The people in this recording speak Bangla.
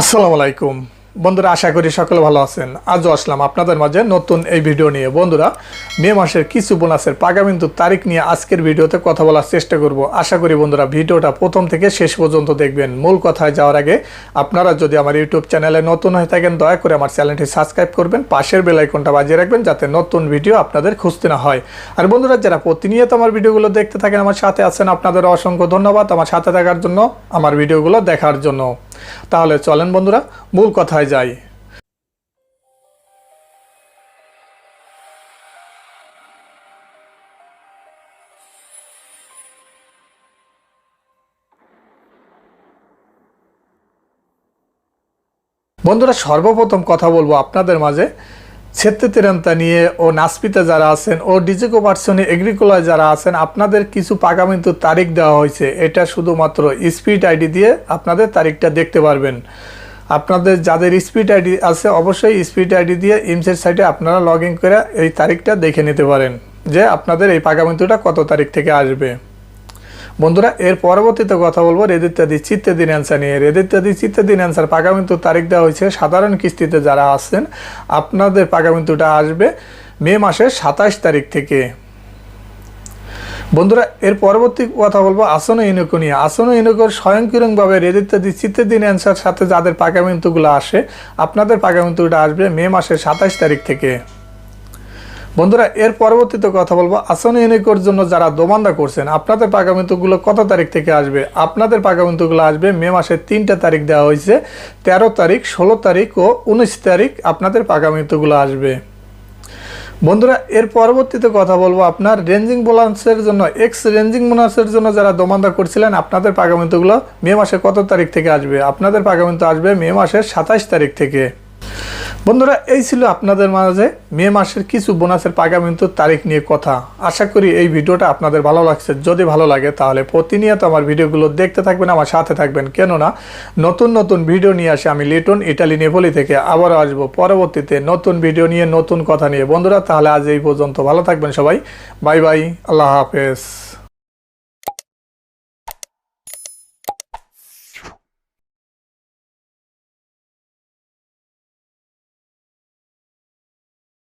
আসসালামু আলাইকুম। বন্ধুরা, আশা করি সকলে ভালো আছেন। আজও আসলাম আপনাদের মাঝে নতুন এই ভিডিও নিয়ে। বন্ধুরা, মে মাসের কিছু বোনাসের পাগামিন্তু তারিখ নিয়ে আজকের ভিডিওতে কথা বলার চেষ্টা করব। আশা করি বন্ধুরা, ভিডিওটা প্রথম থেকে শেষ পর্যন্ত দেখবেন। মূল কথায় যাওয়ার আগে আপনারা যদি আমার ইউটিউব চ্যানেলে নতুন হয়ে থাকেন, দয়া করে আমার চ্যানেলটি সাবস্ক্রাইব করবেন। পাশের বেল আইকনটা বাজিয়ে রাখবেন যাতে নতুন ভিডিও আপনাদের খুঁজতে না হয়। আর বন্ধুরা, যারা প্রতিনিয়ত আমার ভিডিওগুলো দেখতে থাকেন, আমার সাথে আছেন আপনাদের অসংখ্য ধন্যবাদ আমার সাথে থাকার জন্য, আমার ভিডিওগুলো দেখার জন্য। তাহলে চলেন বন্ধুরা মূল কথায় যাই। বন্ধুরা সর্বপ্রথম কথা বলব আপনাদের মাঝে। ছেত্তে তেরান্তা নিয়ে ও নাসপিতে যারা আছেন ও ডিজিকো পার্সনে এগ্রিকোলায় যারা আছেন, আপনাদের কিছু পাকামিন্তু তারিখ দেওয়া হয়েছে। এটা শুধুমাত্র স্পিড আইডি দিয়ে আপনাদের তারিখটা দেখতে পারবেন। আপনাদের যাদের স্পিড আইডি আছে, অবশ্যই স্পিড আইডি দিয়ে ইমসের সাইটে আপনারা লগ ইন করে এই তারিখটা দেখে নিতে পারেন যে আপনাদের এই পাকা পাকামিন্তুটা কত তারিখ থেকে আসবে। বন্ধুরা, এর পরবর্তীতে কথা বলব রেদিত্যাদি চিত্তাদিন অ্যান্সার নিয়ে। রেদিত্যাদি চিত্তাদিন অ্যান্সার পাকামিন্তু তারিখ দেওয়া হয়েছে। সাধারণ কিস্তিতে যারা আছেন, আপনাদের পাকামিন্তুটা আসবে মে মাসের সাতাশ তারিখ থেকে। বন্ধুরা, এর পরবর্তী কথা বলব আসন ইনুকো নিয়ে। আসন ইনুকোর স্বয়ংক্রিয়ভাবে রেদিত্যাদি চিত্তাদিন অ্যান্সার সাথে যাদের পাকামিন্তুগুলো আসে, আপনাদের পাকামিন্তুটা আসবে মে মাসের সাতাশ তারিখ থেকে। বন্ধুরা, এর পরবর্তীতে কথা বলব আসন ইউনিকোর জন্য যারা দোমান্দা করছেন, আপনাদের পাকামিন্তুগুলো কত তারিখ থেকে আসবে? আপনাদের পাকামিন্তুগুলো আসবে মে মাসের তিনটা তারিখ দেওয়া হয়েছে, তেরো তারিখ, ষোলো তারিখ ও উনিশ তারিখ আপনাদের পাকামিন্তুগুলো আসবে। বন্ধুরা, এর পরবর্তীতে কথা বলব আপনার রেঞ্জিং বোনাসের জন্য, এক্স রেঞ্জিং বোনাসের জন্য যারা দোমান্দা করছিলেন, আপনাদের পাকামিন্তুগুলো মে মাসে কত তারিখ থেকে আসবে? আপনাদের পাকামিন্তু আসবে মে মাসের সাতাশ তারিখ থেকে। বন্ধুরা, এই ছিল আপনাদের মাঝে মে মাসের কিছু বোনাসের পাগামিন্তুর তারিখ নিয়ে কথা। আশা করি এই ভিডিওটা আপনাদের ভালো লাগছে। যদি ভালো লাগে তাহলে প্রতিনিয়ত আমার ভিডিওগুলো দেখতে থাকবেন, আমার সাথে থাকবেন। কেননা, নতুন নতুন ভিডিও নিয়ে আসে আমি লিটন, ইটালি, নেপোলি থেকে আবারও আসব পরবর্তীতে নতুন ভিডিও নিয়ে, নতুন কথা নিয়ে। বন্ধুরা, তাহলে আজ এই পর্যন্ত ভালো থাকবেন সবাই। বাই বাই, আল্লাহ হাফেজ।